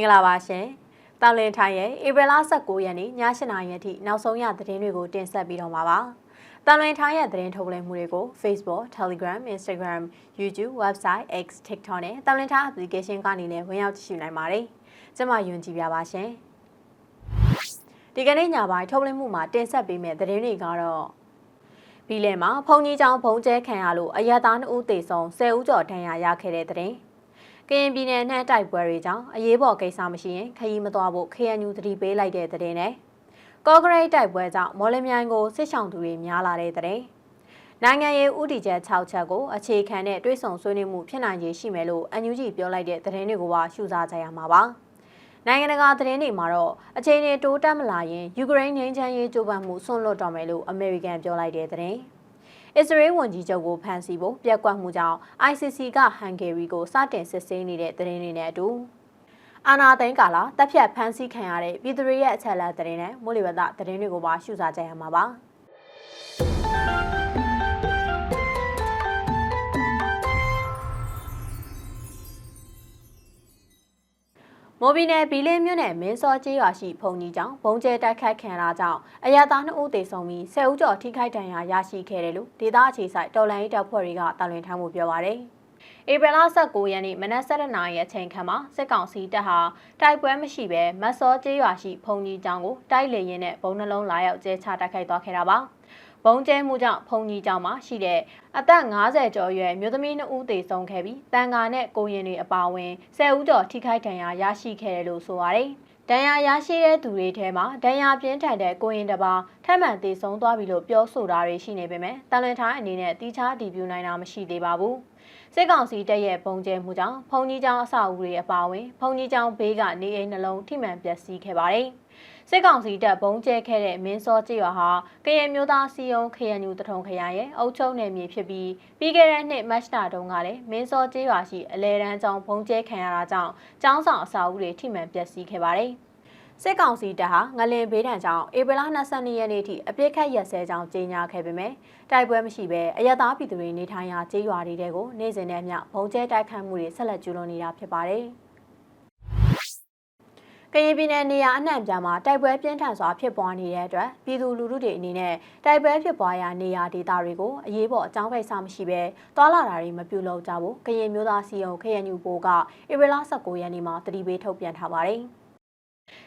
င်္ဂလာပါရှင်။တောင်လင်ထိုင်ရဲ့ဧပြီလ19ရက်နေ့ည7:00နာရီအထိနောက်ဆုံးရသတင်းတွေကိုတင်ဆက်ပြီးတော့မှာပါ။တောင်လင်ထိုင်ရဲ့သတင်းထုတ်လွှင့်မှုတွေကို Facebook, Telegram, Instagram, YouTube, Website, X, TikTok နဲ့တောင်လင်ထိုင် application ကနေလည်းဝင်ရောက်ကြည့်ရှုနိုင်ပါတယ်။ကျွန်မယွန်ကြည်ပြပါရှင်။ဒီကနေ့ညပိုင်းထုတ်လွှင့်မှုမှာတင်ဆက်ပေးမယ့်သတင်းတွေကတော့ဘီလင်မှာဖုန်ကြီးချောင်းဖုံးကျဲခံရလို့အရက်သား2ဦးသေဆုံး10ဦးကျော်ဒဏ်ရာရခဲ့တဲ့တဲ့ ကရင်ပြည်နယ်နှံ့တိုက်ပွဲတွေကြောင့်အရေးပေါ်ကိစ္စမရှိရင်ခရီးမသွားဖို့ KNU သတိပေးလိုက်တဲ့တဲ့နဲ့ကော့ဂရိတ်တိုက်ပွဲကြောင့်မော်လမြိုင်ကိုစစ်ဆောင်သူတွေများလာတဲ့တဲ့နိုင်ငံရေးဥတီချက်6ချက်ကိုအခြေခံတဲ့တွဲဆောင်ဆွေးနွေးမှုဖြစ်နိုင်ခြေရှိမယ်လို့ NUG ပြောလိုက်တဲ့သတင်းတွေကိုပါရှုစားကြရမှာပါနိုင်ငံတကာသတင်းတွေမှာတော့အချိန်တွေတိုးတက်မလာရင်ယူကရိန်းငြိမ်းချမ်းရေးကြိုးပမ်းမှုဆွန့်လွတ်တော်မယ်လို့အမေရိကန်ပြောလိုက်တဲ့သတင်း။ အစ္စရေးဝန်ကြီးချုပ်ကိုဖမ်းဆီးဖို့ပြက်ကွက်မှုကြောင့် ICC ကဟန်ဂေရီကိုစတင်စစ်ဆေးနေတဲ့သတင်းတွေနဲ့အတူအာနာသိန်းကာလာတပ်ဖြတ်ဖမ်းဆီးခံရတဲ့ပြည်သူတွေရဲ့အချက်အလက်သတင်းနဲ့မိုးလေဝသသတင်းတွေကိုပါရှုစားကြရမှာပါ။ မိုးဘီနယ်ဘီလင်းမြို့နယ်မင်းစောကျေးရွာရှိဖုန်ကြီးကျောင်းဘုံကျဲတိုက်ခိုက်ခံရတာကြောင့်အရသာ2ဦးသေဆုံးပြီး10ဦးကျော်ထိခိုက်ဒဏ်ရာရရှိခဲ့တယ်လို့ဒေသအခြေစိုက်တော်လိုင်းတပ်ဖွဲ့တွေကတာလွင်ထားမှုပြောပါရယ်ဧပြီလ19ရက်နေ့မနက်7:00နာရီအချိန်ခန့်မှာစစ်ကောင်စီတပ်ဟာတိုက်ပွဲမရှိဘဲမတ်စောကျေးရွာရှိဖုန်ကြီးကျောင်းကိုတိုက်လေရင်နဲ့ဘုံနှလုံးလာရောက်ကျဲချတိုက်ခိုက်သွားခဲ့တာပါ။ ဘုံကျဲမှုကြောင့်ဖုန်ကြီးကျောင်းမှာရှိတဲ့အသက်50ကျော်ရွယ်မြို့သမီး2ဦးသေဆုံးခဲ့ပြီးတန်ဃာနဲ့ကိုရင်တွေအပါအဝင်10ဦးကျော်ထိခိုက်ဒဏ်ရာရရှိခဲ့တယ်လို့ဆိုပါတယ်။ဒဏ်ရာရရှိတဲ့သူတွေထဲမှာဒဏ်ရာပြင်းထန်တဲ့ကိုရင်တစ်ပါးထပ်မံသေဆုံးသွားပြီလို့ပြောဆိုတာတွေရှိနေပေမဲ့တန်လွင်ထိုင်းအနေနဲ့တီးခြားတည်ပြနိုင်တာမရှိသေးပါဘူး။စစ်ကောင်စီတပ်ရဲ့ပုံကျဲမှုကြောင့်ဖုန်ကြီးကျောင်းအဆောက်အဦတွေအပါအဝင်ဖုန်ကြီးကျောင်းဘေးကနေအိမ်နှလုံးထိမှန်ပျက်စီးခဲ့ပါတယ်။ စစ်ကောင်စီတပ်ဘုံကျဲခဲ့တဲ့မင်းစောကြေးရွာဟာကရင်မျိုးသားစီယုံခရညူတထုံခရိုင်ရဲ့အုပ်ချုပ်နယ်မြေဖြစ်ပြီးပြီးခဲ့တဲ့နှစ်မတ်လတုန်းကလည်းမင်းစောကြေးရွာရှိအလဲတန်းကျောင်းဘုံကျဲခံရတာကြောင့်ကျောင်းဆောင်အစာအုပ်တွေထိမှန်ပျက်စီးခဲ့ပါတယ်။စစ်ကောင်စီတပ်ဟာငလင်ဘေးဒဏ်ကြောင့်ဧပြီလ22ရက်နေ့ထိအပြစ်ခတ်ရက်စဲကြောင်းကြေညာခဲ့ပေမဲ့တိုက်ပွဲမရှိဘဲအရသာပြည်သူတွေနေထိုင်ရာကျေးရွာတွေကိုနေ့စဉ်နဲ့မျှဘုံကျဲတိုက်ခတ်မှုတွေဆက်လက်ကျူးလွန်နေတာဖြစ်ပါတယ်။ ကရင်ပြည်နယ်နေရာအနှံ့ပြားမှာတိုက်ပွဲပြင်းထန်စွာဖြစ်ပွားနေတဲ့အတွက်ပြည်သူလူထုတွေအနေနဲ့တိုက်ပွဲဖြစ်ပွားရာနေရာဒေသတွေကိုအရေးပေါ်အကြောင်းကိစ္စမရှိဘဲတွာလာတာတွေမပြုလုပ်ကြဘူးကရင်မျိုးသားစီယုံခရညူပိုကဧပြီလ19ရက်နေ့မှာတတိပေးထုတ်ပြန်ထားပါတယ်။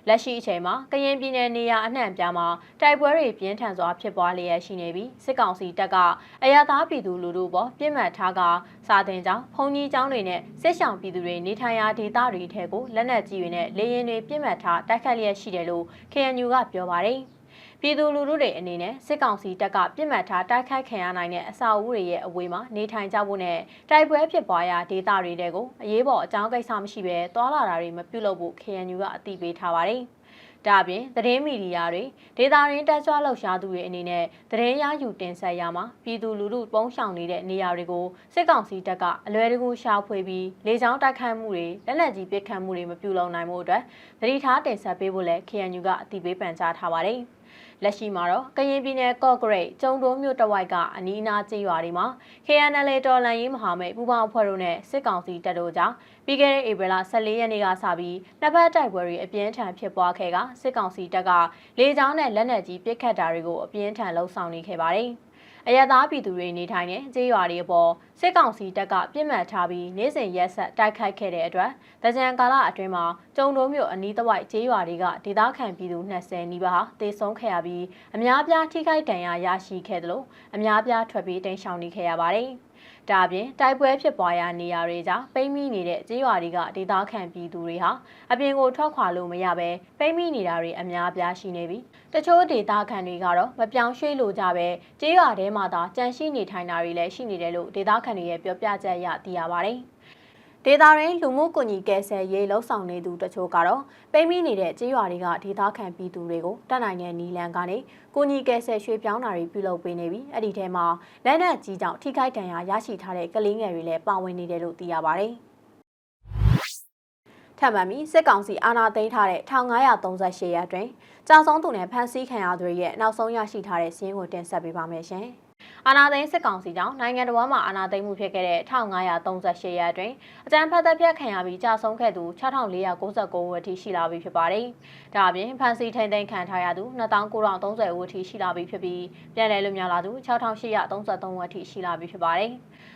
လက်ရှိအချိန်မှာကရင်ပြည်နယ်နေရာအနှံ့ပြားမှာတိုက်ပွဲတွေပြင်းထန်စွာဖြစ်ပွားလျက်ရှိနေပြီးစစ်ကောင်စီတပ်ကအရသာပြည်သူလူထုပေါ်ပြစ်မှတ်ထားကစာတင်ကြောင်းဖုန်ကြီးကျောင်းတွေနဲ့စစ်ဆောင်ပြည်သူတွေနေထိုင်ရာဒေသတွေထဲကိုလက်နက်ကြီးတွေနဲ့လေရင်တွေပြစ်မှတ်ထားတိုက်ခတ်လျက်ရှိတယ်လို့ KNU ကပြောပါတယ်။ ပြည်သူလူထုတွေအနေနဲ့စစ်ကောင်စီတပ်ကပြစ်မှတ်ထားတိုက်ခိုက်ခံရနိုင်တဲ့အစာအုပ်တွေရဲ့အဝေးမှာနေထိုင်ကြဖို့နဲ့တိုက်ပွဲဖြစ်ပွားရာဒေသတွေတဲကိုအရေးပေါ်အကြောင်းကိစ္စမရှိဘဲတွာလာတာတွေမပြုလုပ်ဖို့ KNU ကအသိပေးထားပါတယ်။ဒါပြင်သတင်းမီဒီယာတွေဒေတာရင်းတက်ကြွလှုပ်ရှားသူတွေအနေနဲ့သတင်းရယူတင်ဆက်ရမှာပြည်သူလူထုပုံရှောင်နေတဲ့နေရာတွေကိုစစ်ကောင်စီတပ်ကအလွယ်တကူရှာဖွေပြီးလေကြောင်းတိုက်ခိုက်မှုတွေလက်နက်ကြီးပစ်ခတ်မှုတွေမပြုလုပ်နိုင်မှုအတွက်သတိထားတင်ဆက်ပေးဖို့လည်း KNU ကအသိပေးပန်ကြားထားပါတယ်။ လက်ရှိမှာတော့ကရင်ပြည်နယ်ကော့ဂရိတ်ကျုံတိုးမြို့တဝိုက်ကအနီးအနားကျေးရွာတွေမှာ KNL တော်လန်ရေးမဟာမိတ်ပူးပေါင်းအဖွဲ့တို့နဲ့စစ်ကောင်စီတပ်တို့ကြားပြီးခဲ့တဲ့ဧပြီလ14ရက်နေ့ကစပြီးနှစ်ဖက်တိုက်ပွဲတွေအပြင်းထန်ဖြစ်ပွားခဲ့ကစစ်ကောင်စီတပ်ကလေကြောင်းနဲ့လက်နက်ကြီးပစ်ခတ်တာတွေကိုအပြင်းထန်လှုံ့ဆော်နေခဲ့ပါတယ်။ အရသာပြည်သူတွေနေထိုင်တဲ့ကျေးရွာတွေအပေါ်စစ်ကောင်စီတပ်ကပြစ်မှတ်ထားပြီးနေစဉ်ရက်ဆက်တိုက်ခိုက်ခဲ့တဲ့အတွက်တကြံကာလအတွင်းမှာကျုံတိုးမြို့အနီးတစ်ဝိုက်ကျေးရွာတွေကဒေသခံပြည်သူ20နီးပါးတေဆုံးခဲ့ရပြီးအများပြားထိခိုက်ဒဏ်ရာရရှိခဲ့တယ်လို့အများပြားထွက်ပြေးတိမ်းရှောင်နေခဲ့ရပါတယ်။ ဒါပြင်တိုက်ပွဲဖြစ်ပွားရာနေရာတွေကြားပိတ်မိနေတဲ့ကြေးရွာတွေကဒေသခံပြည်သူတွေဟာအပြင်ကိုထွက်ခွာလို့မရဘဲပိတ်မိနေတာတွေအများပြားရှိနေပြီးတချို့ဒေသခံတွေကတော့မပြောင်းရွှေ့လို့ကြပဲကြေးရွာထဲမှာသာကြန့်ရှိနေထိုင်တာတွေလည်းရှိနေတယ်လို့ဒေသခံတွေရဲ့ပြောပြချက်အရသိရပါတယ်။ ဒေတာရင်းလူမှုကွန်ကြီးကယ်ဆယ်ရေးလှုပ်ဆောင်နေသူတချို့ကတော့ပိမ့်မိနေတဲ့ကြေးရွာတွေကဒေသခံပြည်သူတွေကိုတက်နိုင်တဲ့နီလန်ကနေကွန်ကြီးကယ်ဆယ်ရွှေ့ပြောင်းတာတွေပြုလုပ်ပေးနေပြီးအဲ့ဒီထဲမှာလက်နက်ကြီးကြောင့်ထိခိုက်ဒဏ်ရာရရှိထားတဲ့ကလေးငယ်တွေလည်းပါဝင်နေတယ်လို့သိရပါတယ်။ထပ်မံပြီးစစ်ကောင်စီအာဏာသိမ်းထားတဲ့1938ရက်တွင်ကြာဆုံးသူနဲ့ဖမ်းဆီးခံရသူတွေရဲ့နောက်ဆုံးရရှိထားတဲ့စီးရင်ကိုတင်ဆက်ပေးပါမယ်ရှင်။ အာဏာသိမ်းစစ်ကောင်စီကြောင့်နိုင်ငံတော်မှာအာဏာသိမ်းမှုဖြစ်ခဲ့တဲ့1538ရက်အတွင်းအကြမ်းဖက်တပ်ဖြတ်ခံရပြီးကြာဆုံးခဲ့သူ6499ဦးအထိရှိလာပြီဖြစ်ပါတယ်။ဒါအပြင်ဖမ်းဆီးထိန်းသိမ်းခံထားရသူ2930ဦးအထိရှိလာပြီဖြစ်ပြီးပြည်내လွတ်မြောက်လာသူ6833ဦးအထိရှိလာပြီဖြစ်ပါတယ်။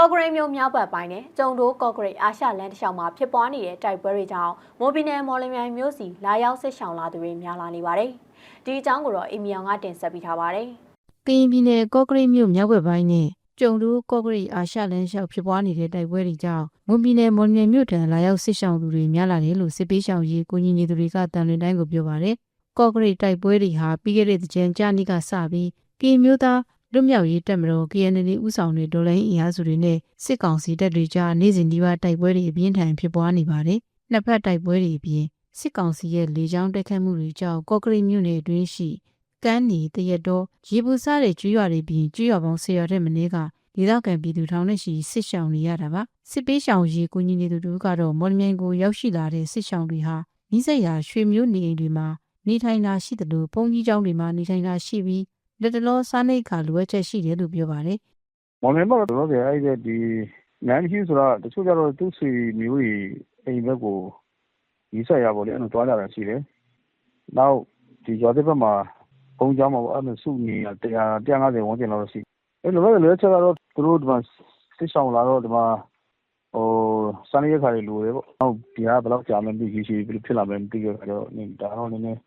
ကော့ဂရိတ်မြို့မြောက်ဘက်ပိုင်းနဲ့ကျုံတိုးကော့ဂရိတ်အာရှလန်တစ်လျှောက်မှာဖြစ်ပွားနေတဲ့တိုက်ပွဲတွေကြောင့်မိုးပြည်နယ်မော်လမြိုင်မြို့စီလာရောက်စစ်ဆောင်လာသူတွေများလာနေပါတယ်။ဒီအကြောင်းကိုတော့အီမီယောင်ကတင်ဆက်ပေးထားပါတယ်။ကရင်ပြည်နယ်ကော့ကရိတ်မြို့မြောက်ဘက်ပိုင်းနဲ့ကျုံတူကော့ကရိတ်အာရှလန်းလျှောက်ဖြစ်ပွားနေတဲ့တိုက်ပွဲတွေကြောင့်မွန်ပြည်နယ်မော်လမြိုင်မြို့ထံလာရောက်စစ်ဆောင်သူတွေများလာတယ်လို့စစ်ပေးဆောင်ရေးကိုကြီးနေသူတွေကတန်လွင်တိုင်းကိုပြောပါတယ်။ကော့ကရိတ်တိုက်ပွဲတွေဟာပြီးခဲ့တဲ့ကြံကြာနေ့ကစပြီးကရင်မျိုးသား လွတ်မြောက်ရေးတပ်မတော် KNL ဥဆောင်တဲ့ဒေါ်လိုင်းအင်အားစုတွေနဲ့စစ်ကောင်စီတပ်တွေကြားနေ့စဉ်ဒီပါတိုက်ပွဲတွေအပြင်းထန်ဖြစ်ပွားနေပါတယ်။နှစ်ဖက်တိုက်ပွဲတွေအပြင်စစ်ကောင်စီရဲ့လေကြောင်းတိုက်ခတ်မှုတွေကြောင့်ကော့ကရိတ်မြို့နယ်အတွင်းရှိကန်းနီတရက်တော်ရေပူစားတဲ့ကျွေးရွာတွေပြီးကျွေးရွာပေါင်း10ရွာတဲ့မင်းကဒေသခံပြည်သူထောင်နဲ့ရှိစစ်ရှောင်နေရတာပါစစ်ပေးရှောင်ရေးကူညီနေသူတို့ကတော့မော်လမြိုင်ကိုရောက်ရှိလာတဲ့စစ်ရှောင်တွေဟာနီးစပ်ရာရွှေမျိုးနေအိမ်တွေမှာနေထိုင်တာရှိတယ်လို့ပုံကြီးကျောင်းတွေမှာနေထိုင်တာရှိပြီး လက်တလောစားနေခါလိုအပ်ချက်ရှိတယ်လို့ပြောပါတယ်။မော်လင်မော်တော့ကြာအဲ့ဒီဒီနန်းရှိဆိုတော့တချို့ကျတော့သူ့စီမျိုးကြီးအိမ်ဘက်ကိုရေးဆက်ရပါလေအဲ့လိုတွားကြတာရှိတယ်။နောက်ဒီရော်တဲ့ဘက်မှာဘုံကြောင်းမှာပေါ့အဲ့လိုစုနေရ100 150ဝန်းကျင်လောက်ရှိအဲ့လိုပဲလိုအပ်ချက်ကတော့သူတို့ဒီမှာစစ်ဆောင်လာတော့ဒီမှာဟိုစနေရက်ခါတွေလိုတယ်ပေါ့။နောက်ဒီကဘယ်လောက်ကြာမလဲမသိရေရှည်ဖြစ်လာမလဲမသိရတော့ဒါတော့နည်းနည်း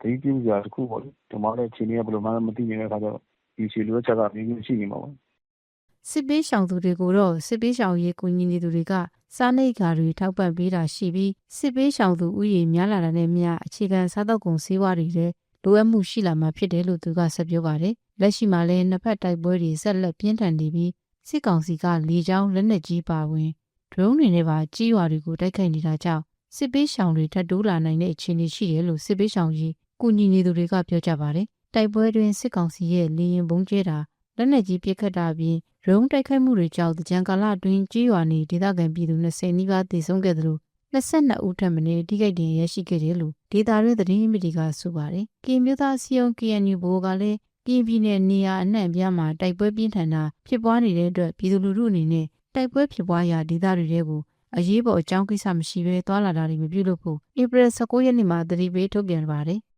ဒီပြူစရာတစ်ခုပေါ့လေဒီမှာလည်းချိန်ကြီးကဘယ်လိုမှမသိနေတဲ့ခါကျတော့ဒီစီလိုချက်ကမျိုးမျိုးရှိနေမှာပေါ့စစ်ပေးရှောင်သူတွေကိုတော့စစ်ပေးရှောင်ရေးကူညီနေသူတွေကစားနေခါတွေထောက်ပံ့ပေးတာရှိပြီးစစ်ပေးရှောင်သူဥယျာဉ်များလာတဲ့မြအခြေခံစားတော့ကုန်စေဝါတွေလည်းလိုအပ်မှုရှိလာမှာဖြစ်တယ်လို့သူကဆက်ပြောပါတယ်။လက်ရှိမှာလည်းနှစ်ဖက်တိုက်ပွဲတွေဆက်လက်ပြင်းထန်နေပြီးစစ်ကောင်စီကလေကြောင်းလက်နက်ကြီးပါဝင်ဒရုန်းတွေနဲ့ပါကြီးရွာတွေကိုတိုက်ခိုက်နေတာကြောင့်စစ်ပေးရှောင်တွေထပ်တိုးလာနိုင်တဲ့အခြေအနေရှိတယ်လို့စစ်ပေးရှောင်ကြီး ကူညီနေသူတွေကပြောကြပါတယ်။တိုက်ပွဲတွင်စစ်ကောင်စီရဲ့လေရင်ဘုံကျဲတာလက်နက်ကြီးပစ်ခတ်တာအပြင်ရုံးတိုက်ခိုက်မှုတွေကြောင့်ကြံကာလအတွင်းကြီးရွာနေဒေသခံပြည်သူ20နီးပါးသေဆုံးခဲ့တယ်လို့22ဦးထပ်မံထိခိုက်ဒဏ်ရာရရှိခဲ့တယ်လို့ဒေတာရဲသတင်းမီဒီယာကဆိုပါတယ်။ကင်မျိုးသားစီယုံ KNU ဘိုးကလည်းကင်ပြည်နယ်နေရာအနှံ့ပြားမှာတိုက်ပွဲပြင်းထန်တာဖြစ်ပွားနေတဲ့အတွက်ပြည်သူလူထုအနေနဲ့တိုက်ပွဲဖြစ်ပွားရာဒေသတွေထဲကိုအရေးပေါ်အကြောင်းကိစ္စမရှိဘဲသွာလာတာတွေမပြုလုပ်ဖို့ဧပြီ19ရက်နေ့မှာသတိပေးထုတ်ပြန်ပါတယ်။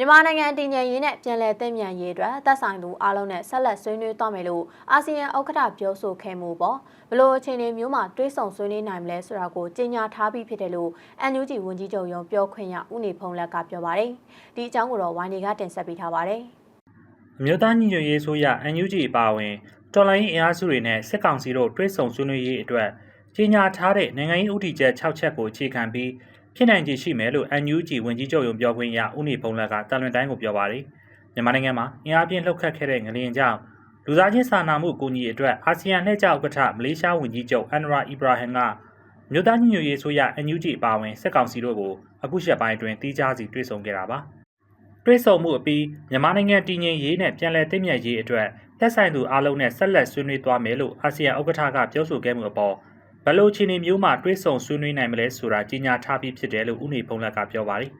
မြန်မာနိုင်ငံတည်ငြိမ်ရေးနဲ့ပြည်လဲသိမ်းမြန်ရေးအတွက်သက်ဆိုင်သူအားလုံးနဲ့ဆက်လက်ဆွေးနွေးသွားမယ်လို့အာဆီယံဥက္ကဋ္ဌပြောဆိုခဲ့မှုပေါ့ဘလို့အခြေအနေမျိုးမှာတွေးဆောင်ဆွေးနွေးနိုင်မလဲဆိုတာကိုကြေညာထားပြီးဖြစ်တယ်လို့ NUG ဝန်ကြီးချုပ်ရုံးပြောခွင့်ရဦးနေဖုံးလက်ကပြောပါတယ်ဒီအကြောင်းကိုတော့ဝိုင်းနေကတင်ဆက်ပေးထားပါတယ်အမျိုးသားညီညွတ်ရေးဆိုရ NUG အပါအဝင်တော်လိုင်းအင်အားစုတွေနဲ့စစ်ကောင်စီတို့တွဲဆုံဆွေးနွေးရေးအတွက်ကြီးညာထားတဲ့နိုင်ငံရေးဥတီချက်6ချက်ကိုအခြေခံပြီး ဖြစ်နိုင်ခြေရှိမယ်လို့ NUG ဝန်ကြီးချုပ်ရုံပြောခွင့်ရဦးနေဖုံးလက်ကတာလွန်တိုင်းကိုပြောပါတယ်မြန်မာနိုင်ငံမှာအင်အားပြင်းလှုပ်ခတ်ခဲ့တဲ့ငလျင်ကြောင့်လူသားချင်းစာနာမှုအကူအညီအတွက်အာဆီယံလှည့်ကျဥက္ကဋ္ဌမလေးရှားဝန်ကြီးချုပ်အန်ဝရာအီဘရာဟင်ကမြို့သားညီညွတ်ရေးဆိုရ NUG အပါအဝင်စစ်ကောင်စီတို့ကိုအခုချက်ပိုင်းအတွင်းတီးခြားစီတွေ့ဆုံခဲ့တာပါတွဲဆုံမှုအပြီးမြန်မာနိုင်ငံတည်ငြိမ်ရေးနဲ့ပြည်လဲသိမ်းမြတ်ရေးအတွက်သက်ဆိုင်သူအားလုံးနဲ့ဆက်လက်ဆွေးနွေးသွားမယ်လို့အာဆီယံဥက္ကဋ္ဌကပြောဆိုခဲ့မှုအပေါ် ဘယ်လိုအခြေအနေမျိုးမှာတွဲဆုံဆွေးနွေးနိုင်မလဲဆိုတာကြီးညာထားပြီးဖြစ်တယ်လို့ဦးနေဖုံးလက်ကပြောပါတယ်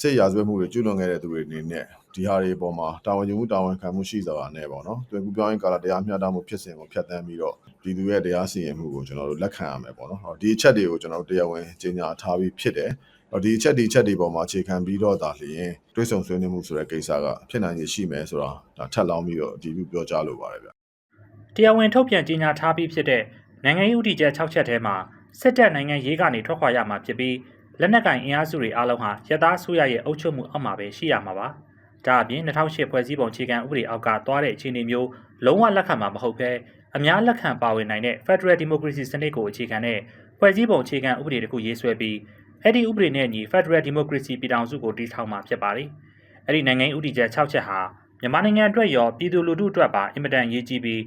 စစ်ရာဇဝတ်မှုတွေကျူးလွန်ခဲ့တဲ့သူတွေအနေနဲ့ဒီဟာတွေအပေါ်မှာတာဝန်ယူမှုတာဝန်ခံမှုရှိစွာနဲ့ပေါ့နော်။တွင်ကူပြောင်းရင်ကာလတရားမျှတမှုဖြစ်စဉ်ကိုဖျက်ဆီးပြီးတော့ပြည်သူရဲ့တရားစီရင်မှုကိုကျွန်တော်တို့လက်ခံရမယ်ပေါ့နော်။ဟောဒီအချက်တွေကိုကျွန်တော်တို့တရားဝင်ကြေညာထားပြီးဖြစ်တယ်။ဟောဒီအချက်ဒီအချက်တွေပေါ်မှာအခြေခံပြီးတော့ဒါလျင်တွဲဆုံဆွေးနွေးမှုဆိုတဲ့ကိစ္စကဖြစ်နိုင်ရရှိမယ်ဆိုတော့ဒါထပ်လောင်းပြီးတော့အတည်ပြုပြောကြားလိုပါတယ်ဗျ။တရားဝင်ထုတ်ပြန်ကြေညာထားပြီးဖြစ်တဲ့ နိုင်ငံရေးဥတီချက်6ချက်ထဲမှာစစ်တပ်နိုင်ငံရေးကနေထွက်ခွာရမှာဖြစ်ပြီးလက်နက်ကင်အင်အားစုတွေအားလုံးဟာရသားဆိုရရဲ့အုပ်ချုပ်မှုအောက်မှာပဲရှိရမှာပါ။ဒါအပြင်2008ဖွဲ့စည်းပုံခြေခံဥပဒေအောက်ကသွားတဲ့အခြေအနေမျိုးလုံးဝလက်ခံမှာမဟုတ်ဘဲအများလက်ခံပါဝင်နိုင်တဲ့ Federal Democracy စနစ်ကိုအခြေခံတဲ့ဖွဲ့စည်းပုံခြေခံဥပဒေတစ်ခုရေးဆွဲပြီးအဲ့ဒီဥပဒေနဲ့အညီ Federal Democracy ပြည်ထောင်စုကိုတည်ထောင်မှာဖြစ်ပါတယ်။အဲ့ဒီနိုင်ငံရေးဥတီချက်6ချက်ဟာမြန်မာနိုင်ငံအတွက်ရောပြည်သူလူထုအတွက်ပါအင်မတန်ရေးကြီးပြီး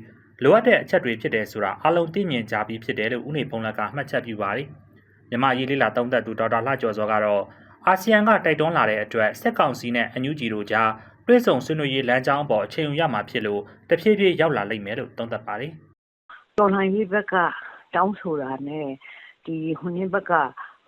လိုအပ်တဲ့အချက်တွေဖြစ်တယ်ဆိုတာအလုံးသိမြင်ကြပြီးဖြစ်တယ်လို့ဦးနေဖုံးလက်ကမှတ်ချက်ပြုပါတယ်။မြန်မာရေးလေးလာသုံးသက်သူဒေါက်တာလှကျော်စောကတော့အာဆီယံကတိုက်တွန်းလာတဲ့အတွက်စစ်ကောင်စီနဲ့အန်ယူဂျီတို့ကြားတွဲဆောင်ဆွေးနွေးရေးလမ်းကြောင်းအပေါ်အချိန်ယူရမှာဖြစ်လို့တဖြည်းဖြည်းရောက်လာလိမ့်မယ်လို့သုံးသပ်ပါတယ်တော်လှန်ရေးဘက်ကတောင်းဆိုတာနဲ့ဒီဟိုနေ့ဘက်က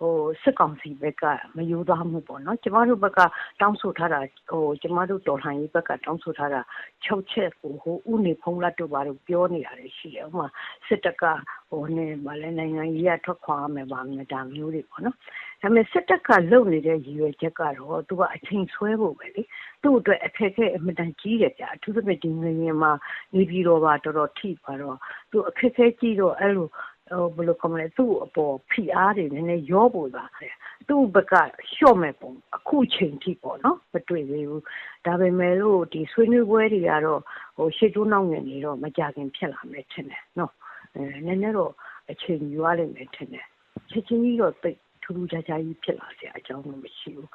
ဟိုစစ်ကောင်စီဘက်ကမယူသွားမှုပေါ့နော်ကျမတို့ဘက်ကတောင်းဆိုထားတာဟိုကျမတို့တော်လှန်ရေးဘက်ကတောင်းဆိုထားတာ6ချက်ကိုဟိုဥနေဖုံးလက်တို့ဘာလို့ပြောနေတာလေရှိတယ်ဥပမာစစ်တပ်ကဟိုနေမလဲနိုင်ငံကြီးကထွက်ခွာမယ်ပါမယ်ဒါမျိုးတွေပေါ့နော်ဒါပေမဲ့စစ်တပ်ကလုပ်နေတဲ့ရည်ရွယ်ချက်ကတော့သူကအချိန်ဆွဲဖို့ပဲလေသူ့အတွက်အခက်အခဲအမှန်တန်ကြီးတယ်ဗျအထူးသဖြင့်ဒီနိုင်ငံမှာနေပြည်တော်ပါတော်တော်ထိပါတော့သူအခက်အခဲကြီးတော့အဲ့လို ဟိုဘယ်လိုကောမလဲသူ့အပေါ်ဖိအားတွေနည်းနည်းရောပေါ်လာတယ်သူ့ဘက်ကရှော့မဲ့ပုံအခုချိန်ထိပေါ့နော်မတွေ့သေးဘူးဒါပေမဲ့လို့ဒီဆွေးနွေးပွဲတွေကတော့ဟိုရှေ့တိုးနောက်ငင်နေတော့မကြခင်ဖြစ်လာမယ်ထင်တယ်နော်အဲနည်းနည်းတော့အချိန်ယူရလိမ့်မယ်ထင်တယ်ချက်ချင်းကြီးတော့တိတ်ထူးထူးခြားခြားကြီးဖြစ်လာစရာအကြောင်းတော့မရှိဘူး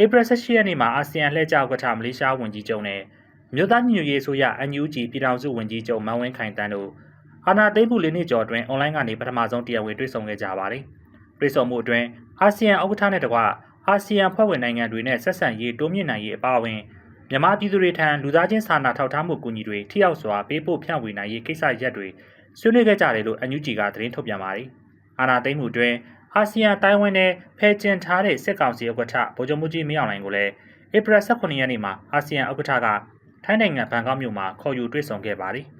ဧပြီ18ရက်နေ့မှာအာဆီယံလှည့်ကျဥက္ကဋ္ဌမလေးရှားဝန်ကြီးချုပ်နဲ့မြို့သားညွရေးဆိုရ NUG ပြည်ထောင်စုဝန်ကြီးချုပ်မန်ဝင်းခိုင်တန်းတို့ အာဏာသိမ်းမှုလေးနှစ်ကျော်အတွင်းအွန်လိုင်းကနေပထမဆုံးတရားဝင်တွေ့ဆုံခဲ့ကြပါတယ်။တွေ့ဆုံမှုအတွင်းအာဆီယံဥက္ကဋ္ဌနဲ့တကွအာဆီယံဖွဲ့ဝင်နိုင်ငံတွေနဲ့ဆက်ဆံရေးတိုးမြင့်နိုင်ရေးအပါအဝင်မြန်မာပြည်သူတွေထံလူသားချင်းစာနာထောက်ထားမှုကူညီတွေထိရောက်စွာပေးပို့ဖြန့်ဝေနိုင်ရေးကိစ္စရပ်တွေဆွေးနွေးခဲ့ကြတယ်လို့ NUG ကသတင်းထုတ်ပြန်ပါတယ်။အာဏာသိမ်းမှုအတွင်းအာဆီယံတိုင်းဝန်နဲ့ဖဲကျင်ထားတဲ့စစ်ကောင်စီဥက္ကဋ္ဌဗိုလ်ချုပ်မှုကြီးမင်းအောင်လှိုင်ကိုလည်းဧပြီ18ရက်နေ့မှာအာဆီယံဥက္ကဋ္ဌကထိုင်းနိုင်ငံဘန်ကောက်မြို့မှာခေါ်ယူတွေ့ဆုံခဲ့ပါတယ်။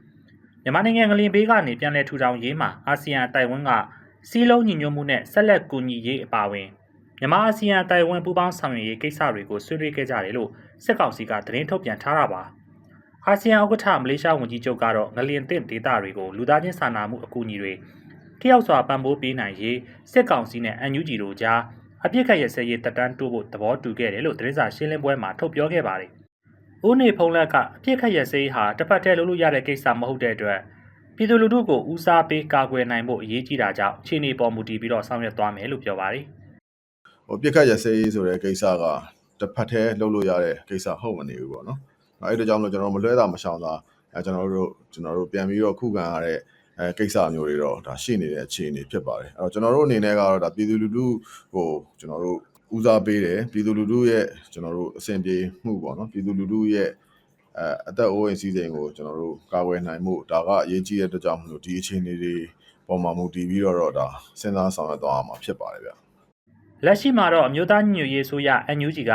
မြန်မာနိုင်ငံကလင်ဘေးကနေပြန်လည်ထူထောင်ရေးမှာအာဆီယံတိုင်ဝမ်ကစီးလုံးညီညွတ်မှုနဲ့ဆက်လက်ကူညီရေးအပါအဝင်မြန်မာအာဆီယံတိုင်ဝမ်ပူးပေါင်းဆောင်ရွက်ရေးကိစ္စတွေကိုဆွေးနွေးခဲ့ကြတယ်လို့စစ်ကောင်စီကသတင်းထုတ်ပြန်ထားတာပါ။အာဆီယံဥက္ကဋ္ဌမလေးရှားဝန်ကြီးချုပ်ကတော့ငလျင်သင့်ဒေသတွေကိုလူသားချင်းစာနာမှုအကူအညီတွေထိရောက်စွာပံ့ပိုးပေးနိုင်ရေးစစ်ကောင်စီနဲ့ NUG တို့ကြားအပြစ်ခတ်ရစရေးတက်တန်းတိုးဖို့သဘောတူခဲ့တယ်လို့သတင်းစာရှင်းလင်းပွဲမှာထုတ်ပြောခဲ့ပါတယ်။ ဦးနေဖုံးလက်ကအပြစ်ခတ်ရစရေးဟာတစ်ဖက်တည်းလုပ်လို့ရတဲ့ကိစ္စမဟုတ်တဲ့အတွက်ပြည်သူလူထုကိုဦးစားပေးကာကွယ်နိုင်ဖို့အရေးကြီးတာကြောင့်ခြေနေပေါ်မူတည်ပြီးတော့ဆောင်ရွက်သွားမယ်လို့ပြောပါတယ်ဟိုပြစ်ခတ်ရစေးဆိုတဲ့ကိစ္စကတစ်ဖက်တည်းလှုပ်လို့ရတဲ့ကိစ္စဟုတ်မနေဘူးပေါ့နော်အဲ့ဒါကြောင့်မလို့ကျွန်တော်တို့မလွဲတာမရှောင်တာအဲကျွန်တော်တို့ကျွန်တော်တို့ပြန်ပြီးတော့ခုခံရတဲ့အဲကိစ္စမျိုးတွေတော့ဒါရှိနေတဲ့အခြေအနေဖြစ်ပါတယ်အဲ့တော့ကျွန်တော်တို့အနေနဲ့ကတော့ဒါပြည်သူလူထုကိုကျွန်တော်တို့ ဦးစားပေးတယ်ပြည်သူလူထုရဲ့ကျွန်တော်တို့အစဉ်ပြေမှုပေါ့နော်ပြည်သူလူထုရဲ့အဲအသက်အိုးအိမ်စီးစိမ်ကိုကျွန်တော်တို့ကာကွယ်နိုင်မှုဒါကအရေးကြီးတဲ့အတွက်ကြောင့်မလို့ဒီအခြေအနေတွေပေါ်မှာမူတည်ပြီးတော့တော့ဒါစဉ်းစားဆောင်ရွက်သွားအောင်မှာဖြစ်ပါတယ်ဗျ။လက်ရှိမှာတော့အမျိုးသားညီညွတ်ရေးဆိုရ NUG က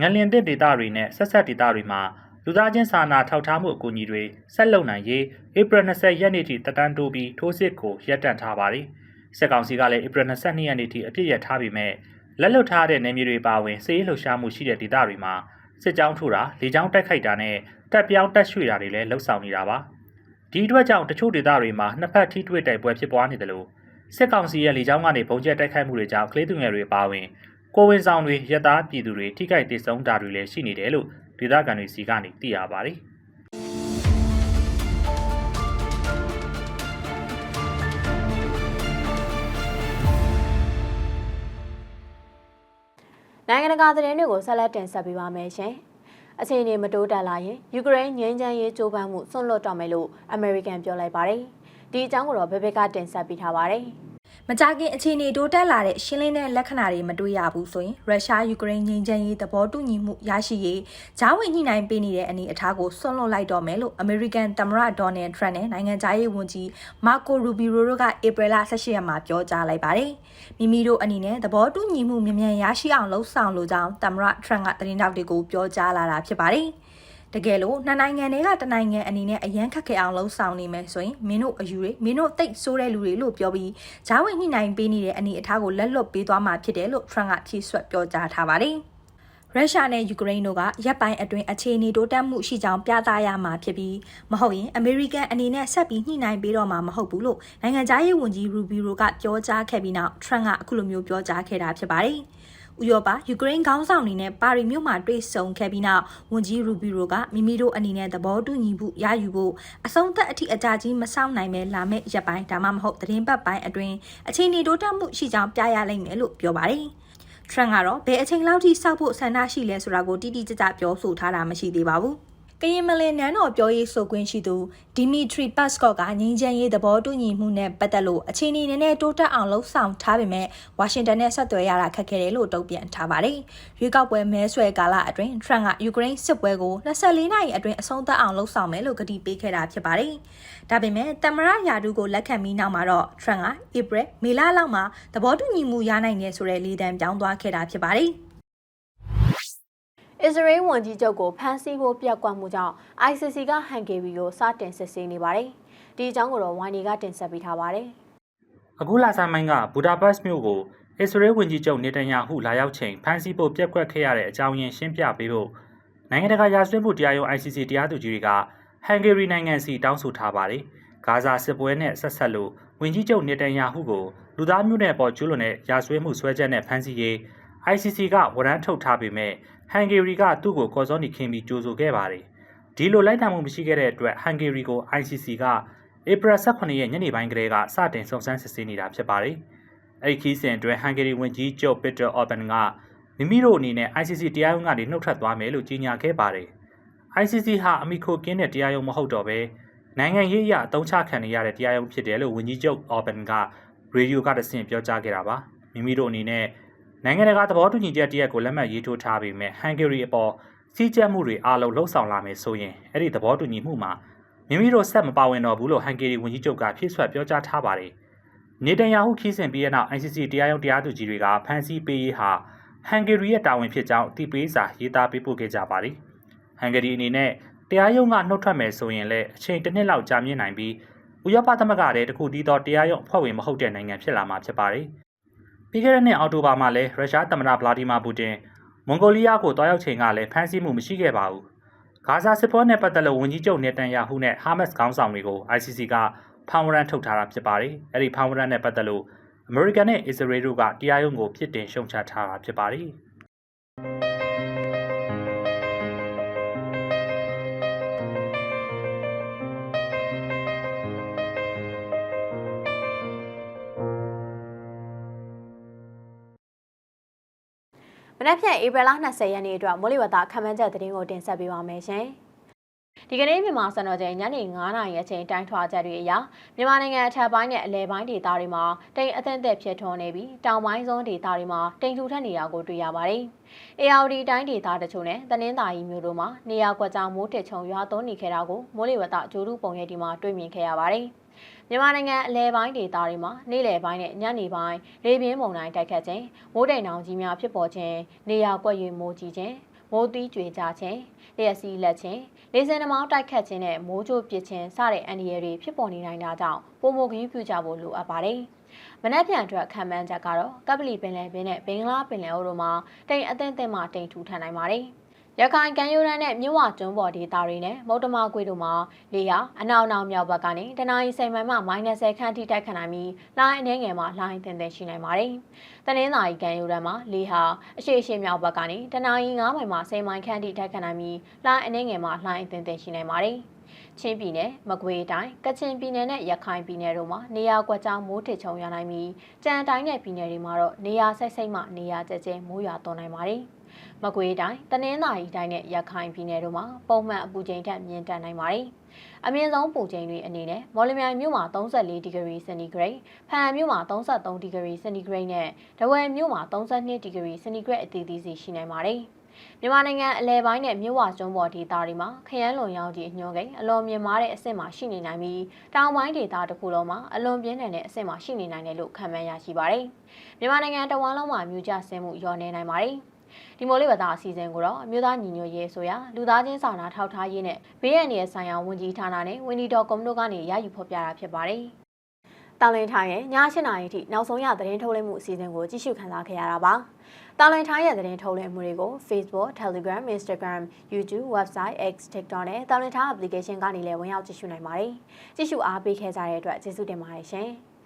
ငလျင်သင့်ဒေသတွေနဲ့ဆက်ဆက်ဒေသတွေမှာလူသားချင်းစာနာထောက်ထားမှုအကူအညီတွေဆက်လုပ်နိုင်ရေးဧပြီ20ရက်နေ့ထိတက်တန်းတိုးပြီးထိုးစစ်ကိုရပ်တန့်ထားပါတယ်။စစ်ကောင်စီကလည်းဧပြီ22ရက်နေ့ထိအပြစ်ရထားပြီးမဲ့ လက်လွတ်ထားတဲ့နေမြေတွေပါဝင်စစ်ရေးလှုပ်ရှားမှုရှိတဲ့ဒေသတွေမှာစစ်ကြောင်းထိုးတာလေကြောင်းတိုက်ခိုက်တာနဲ့တပ်ပြောင်းတက်ရွှေ့တာတွေလည်းလှုပ်ဆောင်နေတာပါ။ဒီအတွက်ကြောင့်တချို့ဒေသတွေမှာနှစ်ဖက်ထိတွေ့တိုက်ပွဲဖြစ်ပွားနေတယ်လို့စစ်ကောင်စီရဲ့လေကြောင်းကနေပုံကျက်တိုက်ခိုက်မှုတွေကြောင့်ကလေးသူငယ်တွေပါဝင်ကိုဝင်ဆောင်တွေရက်သားပြည်သူတွေထိခိုက်ဒေဆုံးတာတွေလည်းရှိနေတယ်လို့ဒေသခံတွေစီကနေသိရပါတယ်။ နိုင်ငံတကာသတင်းတွေကိုဆက်လက်တင်ဆက်ပေးပါမယ်ရှင်။အခြေအနေမတိုးတက်လာရင်ယူကရိန်းငြိမ်းချမ်းရေးကြိုးပမ်းမှုဆွန့်လွတ်တော့မယ်လို့အမေရိကန်ပြောလိုက်ပါတယ်။ဒီအကြောင်းကိုတော့ဘေဘေကတင်ဆက်ပေးထားပါတယ်။ မကြခင်အခြေအနေတိုးတက်လာတဲ့ရှင်းလင်းတဲ့လက္ခဏာတွေမတွေ့ရဘူးဆိုရင်ရုရှားယူကရိန်းငြိမ်းချမ်းရေးသဘောတူညီမှုရရှိရေးဂျာဝင်ညှိနှိုင်းပေးနေတဲ့အနေအထားကိုဆွန့်လွတ်လိုက်တော့မယ်လို့ American သမ္မတ Donald Trump နဲ့နိုင်ငံခြားရေးဝန်ကြီး Marco Rubio တို့က April 18ရက်မှာပြောကြားလိုက်ပါတယ်။မိမိတို့အနေနဲ့သဘောတူညီမှုမြန်မြန်ရရှိအောင်လှုံ့ဆော်လိုကြောင်းသမ္မတ Trump ကသတင်းတောက်တွေကိုပြောကြားလာတာဖြစ်ပါတယ်။ တကယ်လို့နှစ်နိုင်ငံတွေကတနိုင်ငံအနေနဲ့အရန်ခက်ခဲအောင်လှုံ့ဆော်နေမယ်ဆိုရင်မင်းတို့အယူတွေမင်းတို့တိတ်ဆိုးတဲ့လူတွေလို့ပြောပြီးဂျားဝင်ညှိနှိုင်းပေးနေတဲ့အနေအထားကိုလက်လွတ်ပေးသွားမှာဖြစ်တယ်လို့ထရန့်ကဖြည့်ဆွတ်ပြောကြားထားပါတယ်။ရုရှားနဲ့ယူကရိန်းတို့ကရပ်ပိုင်းအတွင်းအခြေအနေတိုးတက်မှုရှိကြောင်းပြသရမှာဖြစ်ပြီးမဟုတ်ရင်အမေရိကန်အနေနဲ့ဆက်ပြီးညှိနှိုင်းပေးတော့မှာမဟုတ်ဘူးလို့နိုင်ငံသားရေးဝန်ကြီးရူဘီရိုကပြောကြားခဲ့ပြီးနောက်ထရန့်ကအခုလိုမျိုးပြောကြားခဲ့တာဖြစ်ပါတယ်။ ဥရောပယူကရိန်းခေါင်းဆောင်တွေနဲ့ပါရီမြို့မှာတွေ့ဆုံခဲ့ပြီးနောက်ဝန်ကြီးရူဘီရိုကမိမိတို့အနေနဲ့သဘောတူညီမှုရယူဖို့အဆုံးသက်အထိအကြကြီးမဆောင်နိုင်ပဲလာမယ့်ရက်ပိုင်းဒါမှမဟုတ်သတင်းပတ်ပိုင်းအတွင်းအခြေအနေတိုးတက်မှုရှိကြောင်းပြရလိမ့်မယ်လို့ပြောပါတယ်ထရန့်ကတော့ဘယ်အချိန်လောက်ထိစောက်ဖို့ဆန္ဒရှိလဲဆိုတာကိုတိတိကျကျပြောဆိုထားတာမရှိသေးပါဘူး ကရင်မလင်နန်းတော်ပြောရေးဆိုခွင့်ရှိသူဒီမီထရီပတ်စကော့ကငြိမ်းချမ်းရေးသဘောတူညီမှုနဲ့ပတ်သက်လို့အခြေအနေနည်းနည်းတိုးတက်အောင်လှုံ့ဆော်ထားပေမဲ့ဝါရှင်တန်နဲ့ဆက်သွယ်ရတာခက်ခဲတယ်လို့တုံ့ပြန်ထားပါတယ်။ရွေးကောက်ပွဲမဲဆွယ်ကာလအတွင်းထရန့်ကယူကရိန်းစစ်ပွဲကို24နာရီအတွင်းအဆုံးသတ်အောင်လှုံ့ဆော်မယ်လို့ကတိပေးခဲ့တာဖြစ်ပါတယ်။ဒါပေမဲ့တမရယာဒူကိုလက်ခံပြီးနောက်မှာတော့ထရန့်ကဧပြီမေလလောက်မှာသဘောတူညီမှုရနိုင်တယ်ဆိုတဲ့လေသံပြောင်းသွားခဲ့တာဖြစ်ပါတယ်။ အစ္စရေးဝန်ကြီးချုပ်ကိုဖမ်းဆီးဖို့ပြက်ကွက်မှုကြောင့် ICC ကဟန်ဂေရီကိုစတင်စစ်ဆေးနေပါတယ်။ဒီအကြောင်းကိုတော့ဝိုင်နီကတင်ဆက်ပေးထားပါတယ်။အခုလာဆိုင်မိုင်းကဘူဒါပက်စ်မြို့ကိုအစ္စရေးဝန်ကြီးချုပ်နေတန်ယာဟုလာရောက်ချိန်ဖမ်းဆီးဖို့ပြက်ကွက်ခဲ့ရတဲ့အကြောင်းရင်းရှင်းပြပေးဖို့နိုင်ငံတကာရာဇဝတ်မှုတရားရုံး ICC တရားသူကြီးတွေကဟန်ဂေရီနိုင်ငံစီတောင်းဆိုထားပါတယ်။ဂါဇာစစ်ပွဲနဲ့ဆက်ဆက်လို့ဝန်ကြီးချုပ်နေတန်ယာဟုကိုလူသားမျိုးနွယ်ပေါ်ကျူးလွန်တဲ့ရာဇဝတ်မှုဆွဲချက်နဲ့ဖမ်းဆီးရေး ICC ကဝရမ်းထုတ်ထားပေမဲ့ ဟန်ဂေရီကသူ့ကိုကော်စောနီခင်းပြီးကြိုးဆိုခဲ့ပါတယ်။ဒီလိုလိုက်တာမှုမရှိခဲ့တဲ့အတွက်ဟန်ဂေရီကို ICC ကဧပြီ18ရက်ညနေပိုင်းကလေးကစတင်စုံစမ်းစစ်ဆေးနေတာဖြစ်ပါတယ်။အဲဒီခီးစဉ်အတွင်းဟန်ဂေရီဝန်ကြီးချုပ်ပီတာအော်ဘန်ကမိမိတို့အနေနဲ့ ICC တရားရုံးကနေနှုတ်ထွက်သွားမယ်လို့ကြေညာခဲ့ပါတယ်။ ICC ဟာအမိခိုကင်းတဲ့တရားရုံးမဟုတ်တော့ဘဲနိုင်ငံရေးအရအသုံးချခံနေရတဲ့တရားရုံးဖြစ်တယ်လို့ဝန်ကြီးချုပ်အော်ဘန်ကရေဒီယိုကတဆင့်ပြောကြားခဲ့တာပါ။မိမိတို့အနေနဲ့ နိုင်ငံတကာသဘောတူညီချက်တရက်ကိုလက်မှတ်ရေးထိုးထားပေမဲ့ဟန်ဂေရီအပေါ်စီးကျက်မှုတွေအားလုံးလှုံ့ဆော်လာမယ်ဆိုရင်အဲ့ဒီသဘောတူညီမှုမှာမိမိတို့ဆက်မပါဝင်တော့ဘူးလို့ဟန်ဂေရီဝန်ကြီးချုပ်ကဖြည့်ဆွတ်ပြောကြားထားပါတယ်။နေတန်ယာဟုခီးစဉ်ပြီးတဲ့နောက် ICC တရားရုံးတရားသူကြီးတွေကဖမ်းဆီးပေးရေးဟာဟန်ဂေရီရဲ့တာဝန်ဖြစ်ကြောင်းအသိပေးစာရေးသားပေးပို့ခဲ့ကြပါတယ်။ဟန်ဂေရီအနေနဲ့တရားရုံးကနှုတ်ထွက်မယ်ဆိုရင်လည်းအချိန်တစ်နှစ်လောက်ကြာမြင့်နိုင်ပြီးဥရောပသမဂ္ဂရဲ့တခုတည်းသောတရားရုံးအဖွဲ့ဝင်မဟုတ်တဲ့နိုင်ငံဖြစ်လာမှာဖြစ်ပါတယ်။ ပြီးခဲ့တဲ့နှစ်အောက်တိုဘာမှာလည်းရုရှားသမ္မတဗလာဒီမာပူတင်မွန်ဂိုလီးယားကိုတွားရောက်ချိန်ကလည်းဖမ်းဆီးမှုမရှိခဲ့ပါဘူး။ဂါဇာစစ်ပွဲနဲ့ပတ်သက်လို့ဝန်ကြီးချုပ်နေတန်ယာဟုနဲ့ဟာမတ်စ်ခေါင်းဆောင်တွေကို ICC ကဖောင်ဝရန်ထုတ်ထားတာဖြစ်ပါတယ်။အဲ့ဒီဖောင်ဝရန်နဲ့ပတ်သက်လို့အမေရိကန်နဲ့အစ္စရေးတို့ကတရားရုံးကိုပြစ်တင်ရှုံချထားတာဖြစ်ပါတယ်။ မနက်ဖြန်ဧပြီလ20ရက်နေ့အတွက်မိုးလေဝသခန့်မှန်းချက်သတင်းကိုတင်ဆက်ပေးပါမယ်ရှင်။ဒီကနေ့မြန်မာစံတော်ချိန်ညနေ9:00နာရီအချိန်တိုင်းထွာချက်တွေအရမြန်မာနိုင်ငံအထက်ပိုင်းနဲ့အလယ်ပိုင်းဒေသတွေမှာတိမ်အသင့်သက်ဖြစ်ထွန်းနေပြီးတောင်ပိုင်းစွန်းဒေသတွေမှာတိမ်ထူထပ်နေတာကိုတွေ့ရပါတယ်။ ARD တိုင်းဒေသတချို့နဲ့တနင်္သာရီမြို့တို့မှာနေရာကွက်ကြားမိုးတက်ချုံရွာသွန်းနေခဲ့တာကိုမိုးလေဝသကြိုးတူပုံရိပ်ဒီမှာတွေ့မြင်ခဲ့ရပါတယ်။ မြန်မာနိုင်ငံအလဲပိုင်းဒေသတွေမှာနေ့လယ်ပိုင်းနဲ့ညနေပိုင်းလေပြင်းမုန်တိုင်းတိုက်ခတ်ခြင်းမိုးတိမ်တောင်ကြီးများဖြစ်ပေါ်ခြင်းနေရာကွက်၍မိုးကြီးခြင်းမိုးသီးကြွေကြခြင်းလျက်စီးလက်ခြင်းလေဆင်နှမောင်းတိုက်ခတ်ခြင်းနဲ့မိုးကြိုးပစ်ခြင်းစတဲ့အန္တရာယ်တွေဖြစ်ပေါ်နေနိုင်တာကြောင့်ပုံမဂရုပြုကြဖို့လိုအပ်ပါတယ်။မနက်ဖြန်အတွက်ခံမှန်းချက်ကတော့ကပလီပင်လယ်ပင်နဲ့ဘင်္ဂလားပင်လယ်အော်တို့မှာတိမ်အသင့်သင့်မှတိမ်ထူထပ်နိုင်ပါတယ်။ ရခိုင်ကမ်းရိုးတန်းနဲ့မြစ်ဝကျွန်းပေါ်ဒေသတွေနဲ့မုတ်တမကွေတို့မှာလေယာအနောက်နောက်မြောက်ဘက်ကနေတနအီစိန်မိုင်မှ -30 ခန့်ထိတိုက်ခတ်နိုင်ပြီးလိုင်းအနေငယ်မှာလိုင်းတင်တင်ရှိနိုင်ပါတယ်။တနင်္သာရီကမ်းရိုးတန်းမှာလေဟာအရှိရှိမြောက်ဘက်ကနေတနအီ9မိုင်မှ10မိုင်ခန့်ထိတိုက်ခတ်နိုင်ပြီးလိုင်းအနေငယ်မှာလိုင်းတင်တင်ရှိနိုင်ပါတယ်။ချင်းပြည်နယ်မကွေးတိုင်းကချင်ပြည်နယ်နဲ့ရခိုင်ပြည်နယ်တို့မှာနေရာကွက်ကြားမိုးထစ်ချုံရနိုင်ပြီးကြံတိုင်းနယ်ပြည်နယ်တွေမှာတော့နေရာစိတ်စိတ်မှနေရာကျကျမိုးရွာသွန်းနိုင်ပါတယ်။ မကွေးတိုင်းတနင်္သာရီတိုင်းနဲ့ရခိုင်ပြည်နယ်တို့မှာပုံမှန်အပူချိန်ထက်မြင့်တက်နိုင်ပါတယ်။အမြင့်ဆုံးပူချိန်တွေအနေနဲ့မော်လမြိုင်မြို့မှာ34ဒီဂရီစင်တီဂရိတ်၊ဖန်မြို့မှာ33ဒီဂရီစင်တီဂရိတ်နဲ့ဒဝယ်မြို့မှာ32ဒီဂရီစင်တီဂရိတ်အသီးသီးစီရှိနိုင်ပါတယ်။မြန်မာနိုင်ငံအလဲပိုင်းနဲ့မြို့ဝကျွန်းပေါ်ဒေသတွေမှာခရမ်းလွန်ရောင်ကြီးအညွှန်းကိန်းအလွန်မြင့်မားတဲ့အဆင့်မှာရှိနေနိုင်ပြီးတောင်ပိုင်းဒေသတစ်ခုလုံးမှာအလွန်ပြင်းထန်တဲ့အဆင့်မှာရှိနေနိုင်တယ်လို့ခန့်မှန်းရရှိပါတယ်။မြန်မာနိုင်ငံတဝန်းလုံးမှာမြူကျဆင်းမှုလျော့နေနိုင်ပါတယ်။ ဒီမိုးလေးဝသအစီအစဉ်ကိုတော့အမျိုးသားညီညွတ်ရေးဆိုရာလူသားချင်းစာနာထောက်ထားရေးနဲ့ဘေးရန်ရဲ့ဆိုင်ရာဝန်ကြီးဌာနနဲ့ဝင်းဒီတော်ကွန်မတို့ကနေရယူဖော်ပြတာဖြစ်ပါတယ်။တောင်လင်းထိုင်းရဲ့ည8နာရီထိနောက်ဆုံးရသတင်းထုတ်လွှင့်မှုအစီအစဉ်ကိုကြည့်ရှုခန်းစားခဲ့ရတာပါ။တောင်လင်းထိုင်းရဲ့သတင်းထုတ်လွှင့်မှုတွေကို Facebook, Telegram, Instagram, YouTube, Website, X, TikTok နဲ့တောင်လင်းထိုင်း application ကနေလည်းဝင်ရောက်ကြည့်ရှုနိုင်ပါတယ်။ကြည့်ရှုအားပေးခဲ့ကြတဲ့အတွက်ကျေးဇူးတင်ပါတယ်ရှင်။